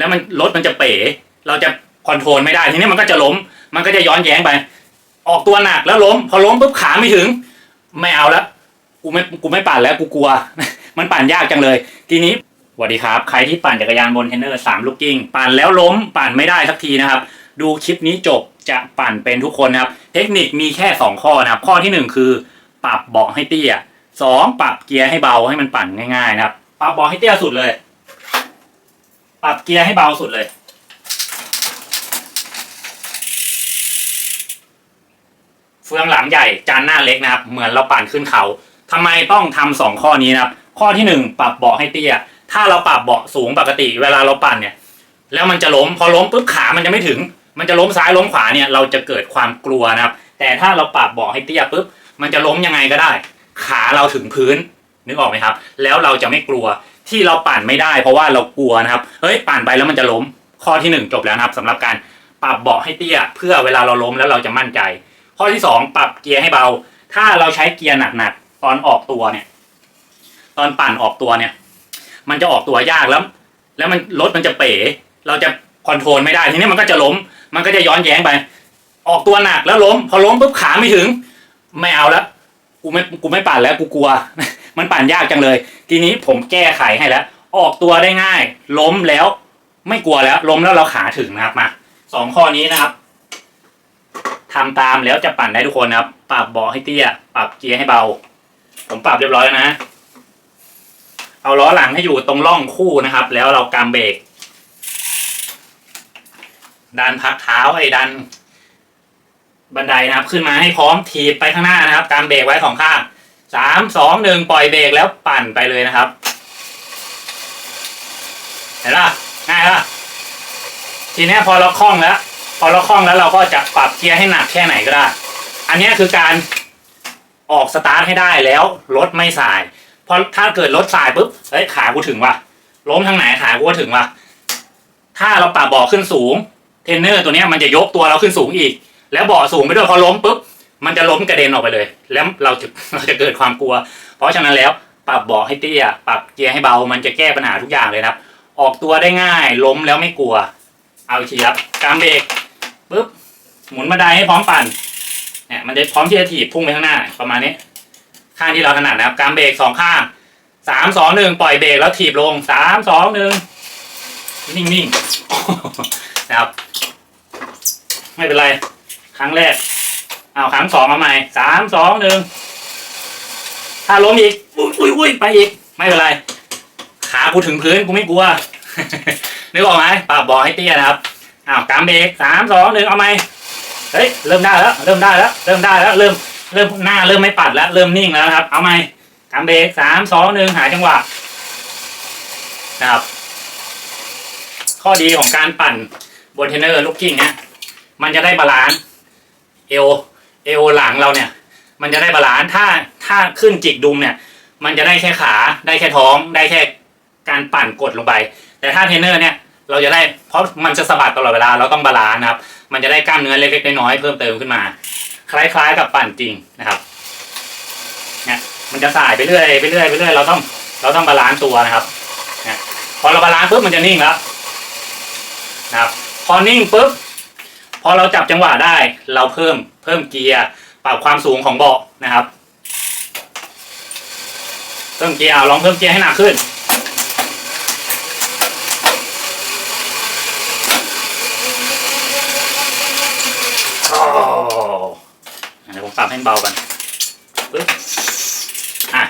แล้วมันรถมันจะเป๋ เราจะคอนโทรลไม่ได้ทีนี้มันก็จะล้ม มันก็จะย้อนแย้งไป ออกตัวหนักแล้วล้ม พอล้มปุ๊บขาไม่ถึง ไม่เอาแล้วกูไม่กูไม่ปั่นแล้วกูกลัว มันปั่นยากจังเลย ทีนี้สวัสดีครับ ใครที่ปั่นจักรยานบนเทนเนอร์สามลูกกิ้งปั่นแล้วล้มปั่นไม่ได้สักทีนะครับ ดูคลิปนี้จบจะปั่นเป็นทุกคนนะครับ เทคนิคมีแค่สองข้อนะครับ ข้อที่หนึ่งคือปรับเบาะให้เตี้ยสองปรับเกียร์ให้เบาให้มันปั่นง่ายๆนะครับ ปรับเบาะให้เตี้ยสุดเลย ปรับเกียร์ให้เบาสุดเลย เฟืองหลังใหญ่จานหน้าเล็กนะครับ เหมือนเราปั่นขึ้นเขาทำไมต้องทำสองข้อนี้นะครับ ข้อที่หนึ่งปรับเบาะให้เตี้ย ถ้าเราปรับเบาะสูงปกติ เวลาเราปั่นเนี่ย แล้วมันจะล้มพอล้มปุ๊บขามันจะไม่ถึง มันจะล้มซ้ายล้มขวาเนี่ยเราจะเกิดความกลัวนะครับ แต่ถ้าเราปรับเบาะให้เตี้ยปุ๊บมันจะล้มยังไงก็ได้ ขาเราถึงพื้นนึกออกไหมครับ แล้วเราจะไม่กลัว ที่เราปั่นไม่ได้เพราะว่าเรากลัวนะครับ เฮ้ยปั่นไปแล้วมันจะล้ม ข้อที่หนึ่งจบแล้วนะครับสำหรับการปรับเบาะให้เตี้ย เพื่อเวลาเราล้มแล้วเราจะมั่นใจ ข้อที่สองปรับเกียร์ให้เบา ถ้าเราใช้เกียร์หนักๆตอนออกตัวเนี่ย ตอนปั่นออกตัวเนี่ย มันจะออกตัวยากแล้ว แล้วมันรถมันจะเป๋ เราจะคอนโทรลไม่ได้ทีนี้มันก็จะล้ม มันก็จะย้อนแย้งไป ออกตัวหนักแล้วล้ม พอล้มปุ๊บขาไม่ถึง ไม่เอาแล้วกูไม่กูไม่ปั่นแล้วกูกลัว มันปั่นยากจังเลย ทีนี้ผมแก้ไขให้แล้ว ออกตัวได้ง่าย ล้มแล้ว ไม่กลัวแล้ว ล้มแล้วเราขาถึงนะครับมาสองข้อนี้นะครับทำตามแล้วจะปั่นได้ทุกคนนะครับ ปรับเบาะให้เตี้ย ปรับเกียร์ให้เบา ผมปรับเรียบร้อยแล้วนะ เอาล้อหลังให้อยู่ตรงร่องคู่นะครับ แล้วเรากำเบรกดันพักเท้าไอ้ดัน บันไดนะครับ ขึ้นมาให้พร้อมถีบไปข้างหน้านะครับกำเบรกไว้สองข้าง สามสองหนึ่งปล่อยเบรกแล้วปั่นไปเลยนะครับ เห็นปะง่ายปะทีนี้พอเราคล่องแล้ว พอเราคล่องแล้วเราก็จะปรับเกียร์ให้หนักแค่ไหนก็ได้ อันนี้คือการออกสตาร์ทให้ได้แล้วรถไม่สายพอถ้าเกิดรถสายปุ๊บเฮ้ยขากูถึงว่ะล้มทางไหนขากูก็ถึงว่ะถ้าเราปรับเบาะขึ้นสูง เทนเนอร์ตัวนี้มันจะยกตัวเราขึ้นสูงอีก แล้วเบาะสูงไปด้วยพอล้มปุ๊บ มันจะล้มกระเด็นออกไปเลย แล้วเราจะเราจะเกิดความกลัว เพราะฉะนั้นแล้วปรับเบาะให้เตี้ยปรับเกียร์ให้เบา มันจะแก้ปัญหาทุกอย่างเลยครับ ออกตัวได้ง่าย ล้มแล้วไม่กลัว เอาอีกทีครับกามเบรกปุ๊บหมุนบันไดให้พร้อมปั่นเนี่ยมันจะพร้อมที่จะถีบพุ่งไปข้างหน้า ประมาณนี้ ข้างที่เราถนัดนะครับกามเบรกสองข้างสามสองหนึ่งปล่อยเบรกแล้วถีบลงสามสองหนึ่งนิ่งๆนะครับ ไม่เป็นไร ครั้งแรก เอาครั้งสองเอาใหม่สามสองหนึ่งถ้าล้มอีกอุ้ยอุ้ยอุ้ยไปอีก ไม่เป็นไร ขากูถึงพื้นกูไม่กลัวนึกออกไหมปรับเบาะให้เตี้ยนะครับอ้าวกำเบรกสามสองหนึ่งเอาไหมเฮ้ยเริ่มได้แล้ว เริ่มได้แล้ว เริ่มได้แล้ว เริ่มเริ่มหน้าเริ่มไม่ปัดแล้ว เริ่มนิ่งแล้วครับ เอาไหมกำเบรกสามสองหนึ่งหาจังหวะนะครับ ข้อดีของการปั่นบนเทนเนอร์ลูกกิ้งเนี่ยมันจะได้บาลานซ์เอว เอวหลังเราเนี่ย มันจะได้บาลานซ์ถ้าถ้าขึ้นจิกดุมเนี่ย มันจะได้แค่ขาได้แค่ท้องได้แค่การปั่นกดลงไป แต่ถ้าเทรนเนอร์เนี่ยเราจะได้เพราะมันจะสะบัดตลอดเวลาเราต้องบาลานซ์นะครับ มันจะได้กล้ามเนื้อเล็กๆน้อยๆเพิ่มเติมขึ้นมา คล้ายๆกับปั่นจริงนะครับเนี่ยมันจะสายไปเรื่อยไปเรื่อยไปเรื่อยเราต้องเราต้องบาลานซ์ตัวนะครับเนี่ยพอเราบาลานซ์ปุ๊บมันจะนิ่งแล้วนะครับพอนิ่งปุ๊บพอเราจับจังหวะได้เราเพิ่ม พิ่มเกียร์ปรับความสูงของเบาะนะครับ เพิ่มเกียร์ลองเพิ่มเกียร์ให้หนักขึ้น โอ้เดี๋ยวผมปรับให้เบากันปึ๊บอะ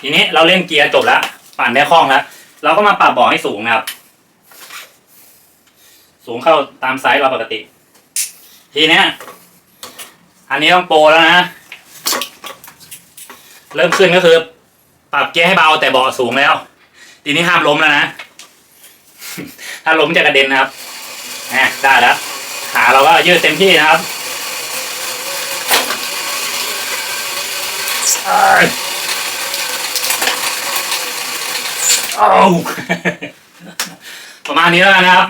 ทีนี้เราเล่นเกียร์จบแล้วปั่นได้คล่องแล้วเราก็มาปรับเบาะให้สูงนะครับ สูงเข้าตามไซส์เราปกติ ทีเนี้ย อันนี้ต้องโปรแล้วนะ เริ่มขึ้นก็คือ ปรับเกียร์ให้เบาแต่เบาะสูงแล้ว ทีนี้ห้ามล้มแล้วนะ ถ้าล้มจะกระเด็นนะครับแหมได้แล้ว ขาเราก็ยืดเต็มที่นะครับเอ้ยเอาประมาณนี้แล้วนะครับ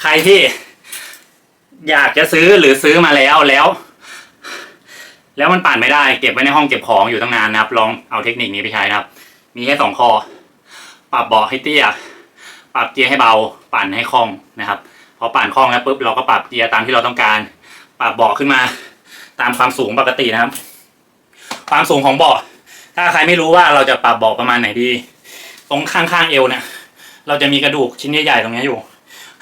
ใครที่อยากจะซื้อหรือซื้อมาแล้วแล้ว แล้วมันปั่นไม่ได้เก็บไว้ในห้องเก็บของอยู่ตั้งนานนะครับ ลองเอาเทคนิคนี้ไปใช้นะครับ มีแค่สองข้อปรับเบาะให้เตี้ย ปรับเกียร์ให้เบา ปั่นให้คล่องนะครับ พอปั่นคล่องแล้วปุ๊บเราก็ปรับเกียร์ตามที่เราต้องการ ปรับเบาะขึ้นมา ตามความสูงปกตินะครับ ความสูงของเบาะถ้าใครไม่รู้ว่าเราจะปรับเบาะประมาณไหนดี ตรงข้างๆเอวเนี่ย เราจะมีกระดูกชิ้นใหญ่ๆตรงนี้อยู่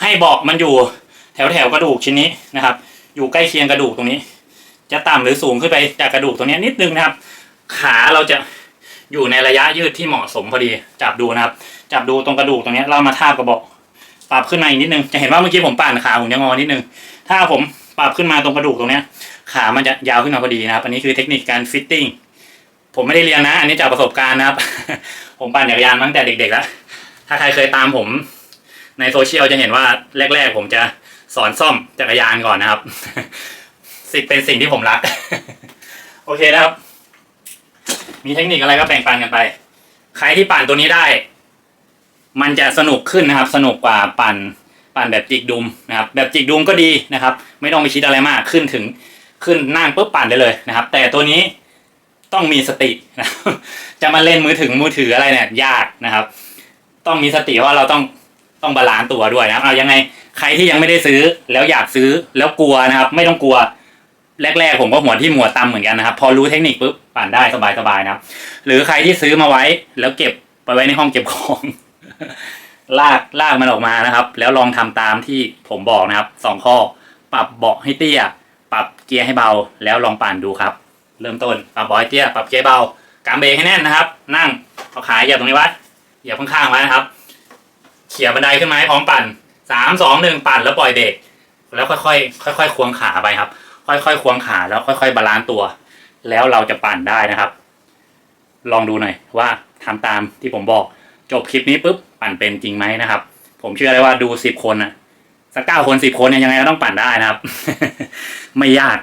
ให้เบาะมันอยู่แถวแถวๆกระดูกชิ้นนี้นะครับ อยู่ใกล้เคียงกระดูกตรงนี้ จะต่ำหรือสูงขึ้นไปจากกระดูกตรงนี้นิดนึงนะครับ ขาเราจะอยู่ในระยะยืดที่เหมาะสมพอดี จับดูนะครับ จับดูตรงกระดูกตรงนี้เรามาทาบกับเบาะปรับขึ้นมาอีกนิดนึงจะเห็นว่าเมื่อกี้ผมปั่นขาผมจะงอนิดนึงถ้าผมปรับขึ้นมาตรงกระดูกตรงนี้ขามันจะยาวขึ้นมาพอดีนะครับ อันนี้คือเทคนิคการฟิตติ้งผมไม่ได้เรียนนะ อันนี้จากประสบการณ์นะครับ ผมปั่นจักรยานตั้งแต่เด็กๆแล้วถ้าใครเคยตามผมในโซเชียลจะเห็นว่าแรก ๆ ผมจะสอนซ่อมจักรยานก่อนนะครับ สิเป็นสิ่งที่ผมรัก โอเคนะครับ มีเทคนิคอะไรก็แบ่งปันกันไป ใครที่ปั่นตัวนี้ได้ มันจะสนุกขึ้นนะครับ สนุกกว่าปั่นปั่นแบบจิกดุมนะครับ แบบจิกดุมก็ดีนะครับ ไม่ต้องไปคิดอะไรมากขึ้นถึงขึ้นนั่งปุ๊บปั่นได้เลยนะครับ แต่ตัวนี้ต้องมีสตินะจะมาเล่นมือถึงมือถืออะไรเนี่ยยากนะครับ ต้องมีสติว่าเราต้องต้องบาลานซ์ตัวด้วยนะครับเอายังไงใครที่ยังไม่ได้ซื้อแล้วอยากซื้อแล้วกลัวนะครับ ไม่ต้องกลัว แรกๆผมก็หัวที่หัวตำเหมือนกันนะครับ พอรู้เทคนิคปุ๊บปั่นได้สบายๆนะครับ หรือใครที่ซื้อมาไว้ แล้วเก็บไปไว้ในห้องเก็บของ ลากลากมันออกมานะครับ แล้วลองทำตามที่ผมบอกนะครับสองข้อ ปรับเบาะให้เตี้ย ปรับเกียร์ให้เบา แล้วลองปั่นดูครับ เริ่มต้นปรับเบาะให้เตี้ย ปรับเกียร์เบากางเบรกให้แน่นนะครับ นั่งเอาขาเหยียบตรงนี้ไว้เหยียบข้างๆไว้นะครับ เขี่ยบันไดขึ้นมาให้พร้อมปั่นสามสองหนึ่งปั่นแล้วปล่อยเบรกแล้วค่อยๆค่อยๆควงขาไปครับ ค่อยๆควงขาแล้วค่อย ๆ บาลานซ์ตัว แล้วเราจะปั่นได้นะครับ ลองดูหน่อยว่าทำตามที่ผมบอกจบคลิปนี้ปุ๊บปั่นเป็นจริงไหมนะครับ ผมเชื่อเลยว่าดูสิบคนนะสักเก้าคนสิบคนเนี่ยยังไงก็ต้องปั่นได้นะครับ ไม่ยาก